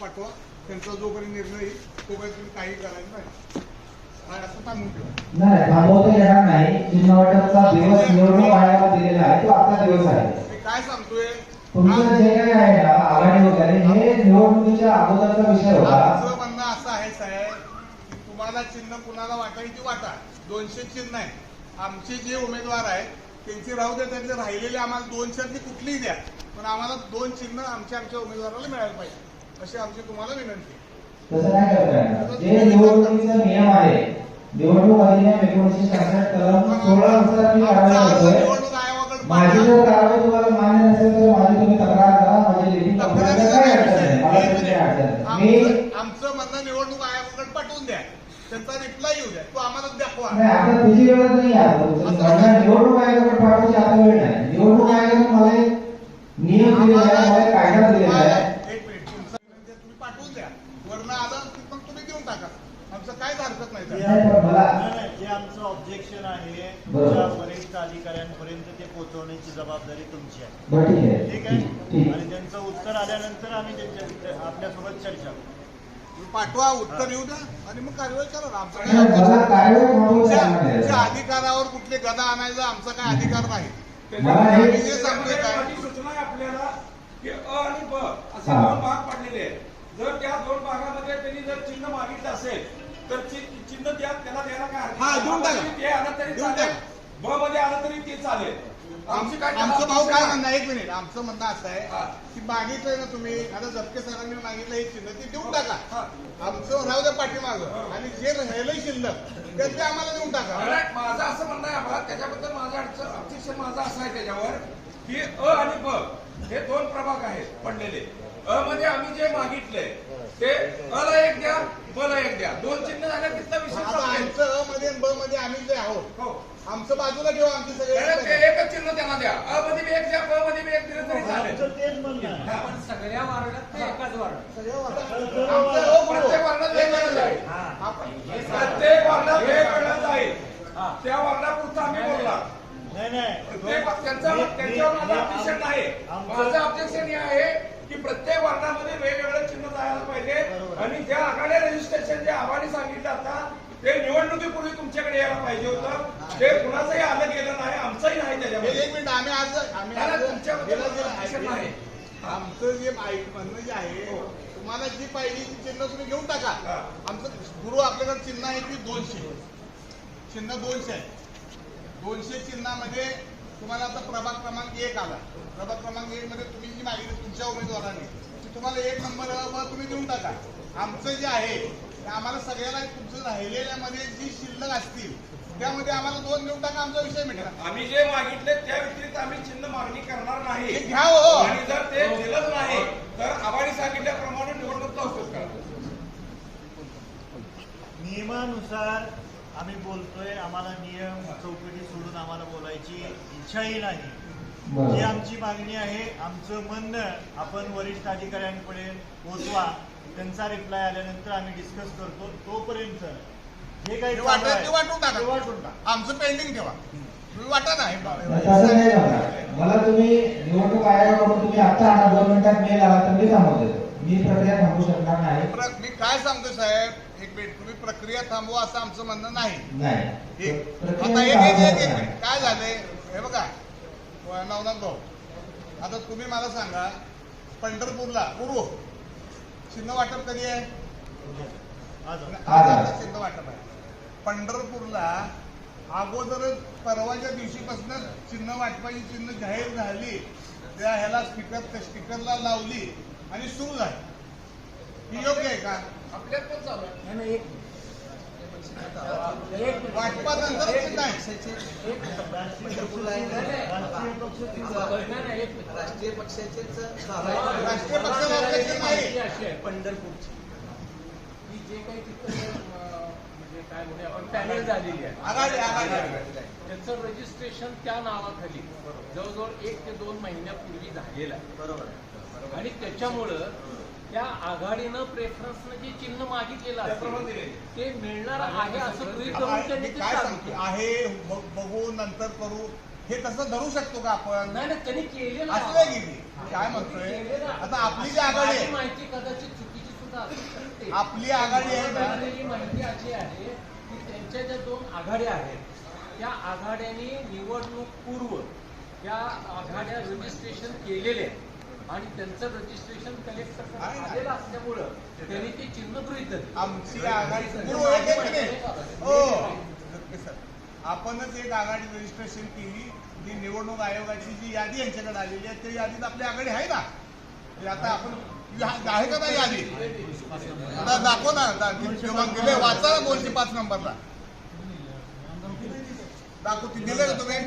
पाठवा. त्यांचा जोपर्यंत निर्णय येईल तोपर्यंत तुम्ही काही करायचं नाही. नाही थांबवता येणार नाही. चिन्ह वाटपचा दिवस निवडणूक आयोगाला दिलेला आहे. तो आजचा दिवस आहे. मी काय सांगतोय? तुमचं जे काही आहे ना आघाडी वगैरे हे निवडणुकीच्या अगोदरचा विषय होता. आमचं म्हणणं असं आहे साहेब की तुम्हाला चिन्ह कुणाला वाटायची वाटा. दोनशे चिन्ह आहे आमचे जे उमेदवार आहेत त्यांची राहू द्या त्यांचे राहिलेले आम्हाला दोनशेतली कुठलीही द्या. पण आम्हाला दोन चिन्ह आमच्या आमच्या उमेदवाराला मिळायला पाहिजे. अशी आमची तुम्हाला विनंती. तसं नाही करता येणार. जे निवडणुकीचा नियम आहे निवडणूक अधिनियम एकोणीसशे सहासष्ट कलम सोळा नुसार मी कारवाई करतोय. माझी. जर कारवाई तुम्हाला मान्य नसेल तर माझी तुम्ही तक्रार करा माझी लेखी काही अडचण नाही मला त्याची काही अडचण नाही. मी आमचं म्हणणं निवडणूक आयोगाकडे पाठवून द्या. त्यांचा रिप्लाय येऊ द्या. तो आम्हाला दाखवा. नाही आता तुझी वेळ नाही म्हणणं निवडणूक आयोगाकडे पाठवायची आता वेळ नाही. निवडणूक आयोगाने मला एक नियम दिलेला आहे मला एक कायदा दिलेला आहे एक मिनिट तुमचं म्हणजे तुम्ही पाठवून द्या वरनं आलं की देऊन टाका. आमचं काहीच हरकत नाही जे आमचं ऑब्जेक्शन आहे. तुमच्या वरिष्ठ अधिकाऱ्यांपर्यंत ते पोहोचवण्याची जबाबदारी तुमची आहे. ठीक आहे. ठीक आहे? ठीक आणि त्यांचं उत्तर आल्यानंतर आम्ही त्यांच्या आपल्यासोबत चर्चा करू. पाठवा उत्तर येऊ द्या आणि मग कारवाई करा. आमचं अधिकारावर कुठले गदा आणायचा आमचा काय अधिकार नाही. हे- सांगतोय काय? सूचना आपल्याला की अ आणि ब असे. दोन भाग पडलेले आहेत. जर त्या दोन भागामध्ये त्यांनी जर चिन्ह मागितलं असेल तर चिन्ह द्या त्याला द्यायला काय हा. देऊन टाका. ते आलं तरी चालेल टाका. ब मध्ये आलं तरी ते चालेल आमची काय आमचं भाऊ काय म्हणणं? एक मिनिट आमचं म्हणणं असं हा. आहे की मागितलंय ना तुम्ही आता झपके सरांनी मागितलं हे चिन्ह ते देऊन टाका हा. आमचं राहू द्या पाठीमागं आणि जे राहिलंय शिल्लक ते ते आम्हाला देऊन टाका माझं असं म्हणणं आहे आम्हाला त्याच्याबद्दल माझं अडचण अतिशय माझं असं आहे त्याच्यावर की अ आणि ब हे दोन प्रभाग आहेत पडलेले अ मध्ये आम्ही जे मागितलंय ते अ ला एक द्या ब ला एक द्या. दोन चिन्ह झाल्या तिथला विषय. आमचं अ मध्ये आणि ब मध्ये आम्ही जे आहोत हो. आमचं बाजूला ठेवा आमचे नाही, ते सगळे एकच चिन्ह त्यांना द्या. अ मध्ये बी एक द्या ब मध्ये बी एक दिलं तरी चालेल. आमचं तेच. पण सगळ्या वार्डात ते एकाच वार्डात. सगळे वाटा. आमचं अ गुरु. प्रत्येक वर्णात वेगवेगळं जाईल आपण- प्रत्येक वर्णात वेगवेगळं जाईल त्या वर्णापुरतं आम्ही बोलला नाही. नाही प्रत्येक त्यांचा त्यांच्यावर माझं ऑब्जेक्शन नाही माझं ऑब्जेक्शन हे आहे की प्रत्येक वर्णामध्ये वेगवेगळं चिन्ह जायला पाहिजे आणि ज्या आघाडी रजिस्ट्रेशन जे आव्हाने सांगितलं आता ते निवडणुकीपूर्वी तुमच्याकडे यायला पाहिजे होतं. ते कुणाचंही आलं गेलं नाही आमचंही नाही हे त्याच्यामध्ये. एक मिनिट आम्ही आज आम्ही तुमच्याबद्दल नाही. आमचं जे म्हणणं जे आहे तुम्हाला जी पाहिजे ती चिन्ह तुम्ही घेऊन टाका. हा. आमचं गुरु आपल्याकडे चिन्ह आहे की दोनशे. चिन्ह दोनशे आहे. दोनशे चिन्हामध्ये तुम्हाला आता प्रभाग क्रमांक एक आला. प्रभाग क्रमांक एक मध्ये तुम्ही जी मागितली तुमच्या उमेदवाराने ती तुम्हाला एक नंबर तुम्ही देऊन टाका. आमचं जे आहे ते आम्हाला सगळ्याला तुमचं राहिलेल्यामध्ये जी शिल्लक असतील त्यामध्ये आम्हाला दोन देऊन टाका आमचा विषय मिटला आम्ही जे मागितले त्या व्यतिरिक्त आम्ही चिन्ह मागणी करणार नाही. घ्या हो. आणि जर ते दिलंच नाही तर आव्हाडी सांगितल्याप्रमाणे निवडणूक तहसूल करा नियमानुसार आम्ही बोलतोय आम्हाला नियम चौकटी सोडून आम्हाला बोलायची इच्छाही नाही. जी. आमची मागणी आहे आमचं म्हणणं आपण वरिष्ठ अधिकाऱ्यांकडे पोहोचवा त्यांचा रिप्लाय आल्यानंतर आम्ही डिस्कस करतो. तोपर्यंत जे काही वाटत ते वाटून टाका. ते वाटून टाका. आमचं पेंडिंग ठेवा. तुम्ही वाटा नाही तसं नाही करणार मला तुम्ही निवडणूक आयोगाकडून तुम्ही आता आणा दोन मिनिटात मेल आला तर मी थांबवतो. मी प्रक्रिया थांबू शकणार नाही. मी काय सांगतो साहेब? एक मिनिट. तुम्ही प्रक्रिया थांबवा असं आमचं म्हणणं नाही. आता एक एक एक काय झालंय? हे बघा. नवनाथ भाऊ आता तुम्ही मला सांगा पंढरपूरला पूर्व चिन्ह वाटप कधी आहे आज वाटप आहे पंढरपूरला अगोदरच परवाच्या दिवशीपासून चिन्ह वाटपाची चिन्ह जाहीर झाली त्या ह्याला स्पीकर स्पीकरला लावली आणि सुरू झाली ही योग्य आहे का आपल्यात पण चालू आहे नाही, नाही, एक एक वाटपानंतर नाही. राष्ट्रीय पक्षाचेच राष्ट्रीय नाही. पंढरपूरची. की जे काही म्हणजे काय म्हणूया आपण पॅनल झालेली आहे. त्याचं रजिस्ट्रेशन त्या नावाखाली जवळजवळ एक ते दोन महिन्यापूर्वी झालेलं आहे. बरोबर. आणि त्याच्यामुळं त्या आघाडीनं प्रेफरन्सनं जे चिन्ह मागितलेलं. ते मिळणार आहे असं गृहीत धरून त्यांनी. आहे बघू नंतर करू. हे तसं धरू शकतो का आपण? नाही नाही त्यांनी केलेलं असं आहे. नाही की मी काय म्हणतोय. आता आपली जी आघाडी आहे. माहिती कदाचित चुकीची आपली आघाडी आहे मिळालेली माहिती अशी आहे की त्यांच्या ज्या दोन आघाड्या आहेत त्या आघाड्यांनी निवडणूक पूर्व त्या आघाड्या रजिस्ट्रेशन केलेले आहे आणि त्यांचं रजिस्ट्रेशन कलेक्टर. आलेलं असल्यामुळं त्यांनी ते चिन्ह गृहीत. आमची आघाडी आपणच एक आघाडी रजिस्ट्रेशन केली जी निवडणूक आयोगाची जी यादी यांच्याकडे आलेली आहे त्या यादीत आपली आघाडी आहे ना? म्हणजे आता आपण आहे का नाही यादी? आता दाखव ना दिले वाचा ना दोनशे पाच नंबरला. दाखव ती दिले का तुम्ही?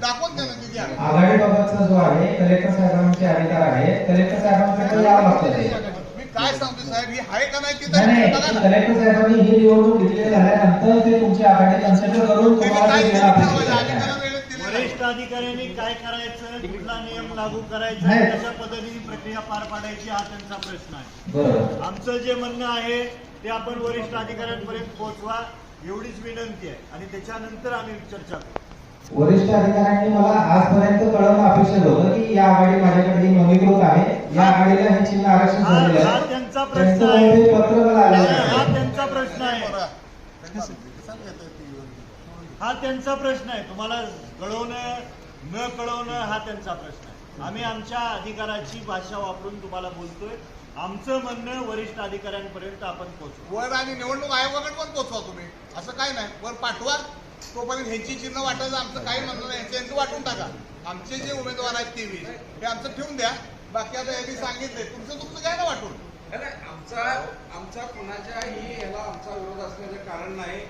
दाखवून द्या ना तिथे यादी. आघाडीबाबतचा जो आहे कलेक्टर साहेबांचे अधिकार आहे कलेक्टर साहेबांकडे यावं लागतं काय सांगतो साहेब ही आहे का नाही ती नाही तर नाही बघा ना. कलेक्टर साहेबांनी ही निवडणूक घेतली झाल्यानंतर ते तुमची आघाडी कन्सिडर करून त्यांनी तुम्हाला काय ते दिलं देणं ठरवायचं? अपेक्षित आम्ही आहे. त्याला वेळेत दिलं नाही. वरिष्ठ अधिकाऱ्यांनी काय करायचं कुठला नियम लागू करायचा नाही. कशा पद्धतीने प्रक्रिया पार पाडायची हा त्यांचा प्रश्न आहे बरोबर आमचं जे म्हणणं आहे ते आपण वरिष्ठ अधिकाऱ्यांपर्यंत पोहोचवा एवढीच विनंती आहे आणि त्याच्यानंतर आम्ही चर्चा करू वरिष्ठ अधिकाऱ्यांनी मला आजपर्यंत कळवणं अपेक्षित होतं की या आघाडी माझ्याकडे ही नोंदणीकृत आहे या आघाडीला हे चिन्ह आरक्षण झालेलं हा आहे त्यांचा प्रश्न आहे. ते पत्र मला आलेलं हा आहे. त्यांचा प्रश्न आहे. ते? हा त्यांचा प्रश्न आहे. तुम्हाला कळवणं न कळवणं हा त्यांचा प्रश्न आहे. आम्ही आमच्या अधिकाराची भाषा वापरून तुम्हाला बोलतोय. आमचं म्हणणं वरिष्ठ अधिकाऱ्यांपर्यंत आपण पोहोचू वर आणि निवडणूक आयोगाकडे पण पोचवा तुम्ही. असं काय नाही. वर पाठवा. तोपर्यंत ह्यांची चिन्ह वाटायचं. आमचं काही म्हणणं नाही. यांचं यांचं वाटून टाका. आमचे जे उमेदवार आहेत तेवीस हे आमचं ठेवून द्या. बाकी आता यांनी सांगितलंय. तुमचं तुमचं घ्या ना वाटून? आमचा आमचा कुणाच्याही याला आमचा विरोध असण्याचं कारण नाही.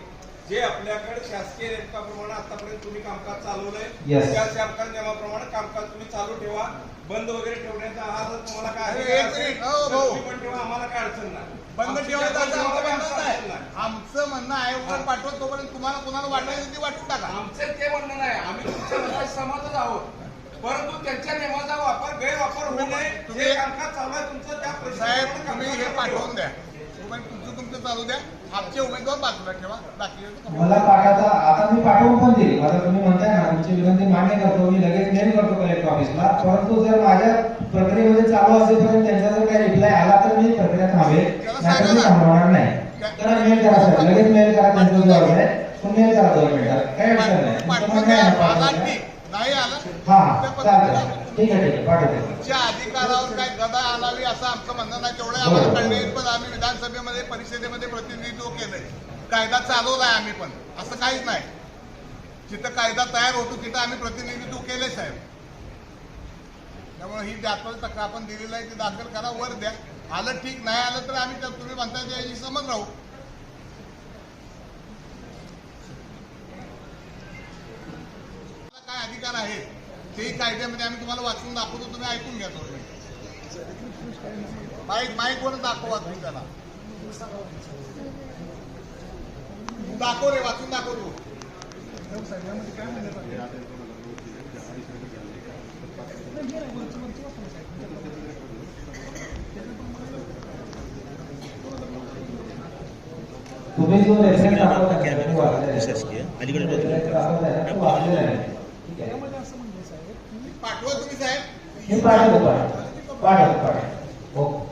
जे आपल्याकडे शासकीय नियमाप्रमाणे आतापर्यंत तुम्ही कामकाज चालवलंय. त्या शासकीय नियमाप्रमाणे कामकाज तुम्ही चालू ठेवा. बंद वगैरे ठेवण्याचा हा जर तुम्हाला काय. हो. तुम्ही पण ठेवा आम्हाला काय अडचण नाही. बंद आमची ठेवायचं काय आमचं म्हणणं अडचण नाही. आमचं म्हणणं आहे वर पाठवा तोपर्यंत तुम्हाला कोणाला वाटायचं ते वाटून टाका. आमचं ते म्हणणं नाही. आम्ही तुमच्या सहमतच आहोत. परंतु त्यांच्या नियमाचा वापर गैरवापर होऊ नये. तुम्ही- जे कामकाज चालू आहे तुमचं त्या साहेब तुम्ही हे पाठवून द्या. तुमचं तुमचं चालू द्या. आमचे उमेदवार बाजूला ठेवा. बाकी मला पाठाचा आता मी पाठवून पण देईल आता तुम्ही म्हणताय ना तुमची विनंती मान्य करतो. मी लगेच मेल करतो कलेक्टर ऑफिसला परंतु जर माझ्या प्रक्रियेमध्ये चालू असेपर्यंत त्यांचा जर काही रिप्लाय आला तर मी प्रक्रिया थांबेल. नाहीतर मी. थांबवणार नाही. तर मेल करा सर लगेच मेल करा त्यांचा जो आहे. तो मेल करा दोन मिनिटात काही अडचण नाही. नाही आलं? ठीक आहे अधिकारावर काय गदा आणावी असं आमचं म्हणणं नाही. तेवढं आम्हाला कळले पण आम्ही विधानसभेमध्ये परिषदेमध्ये प्रतिनिधित्व केलंय. कायदा चालवलाय आम्ही पण. असं काहीच नाही. जिथं कायदा तयार होतो तिथं आम्ही प्रतिनिधित्व केले साहेब. त्यामुळे ही दाखल तक्रार आपण दिलेलं आहे ती दाखल करा वर द्या. आलं ठीक नाही आलं तर आम्ही तुम्ही म्हणताय त्याची समज राहू आपला काय अधिकार आहे. तेही कायद्यामध्ये आम्ही तुम्हाला वाचून दाखवतो तुम्ही ऐकून घ्या थोडं माईक माईक वर दाखवा तुम्ही त्याला. दाखव रे वाचून दाखव तू. तुम्ही जो रेफरन्स दाखवताय ना, तो आहे. आहे पाठवा तुम्ही साहेब. मी पाठवतो पाठवतो पाठवतो पाठवतो ओके.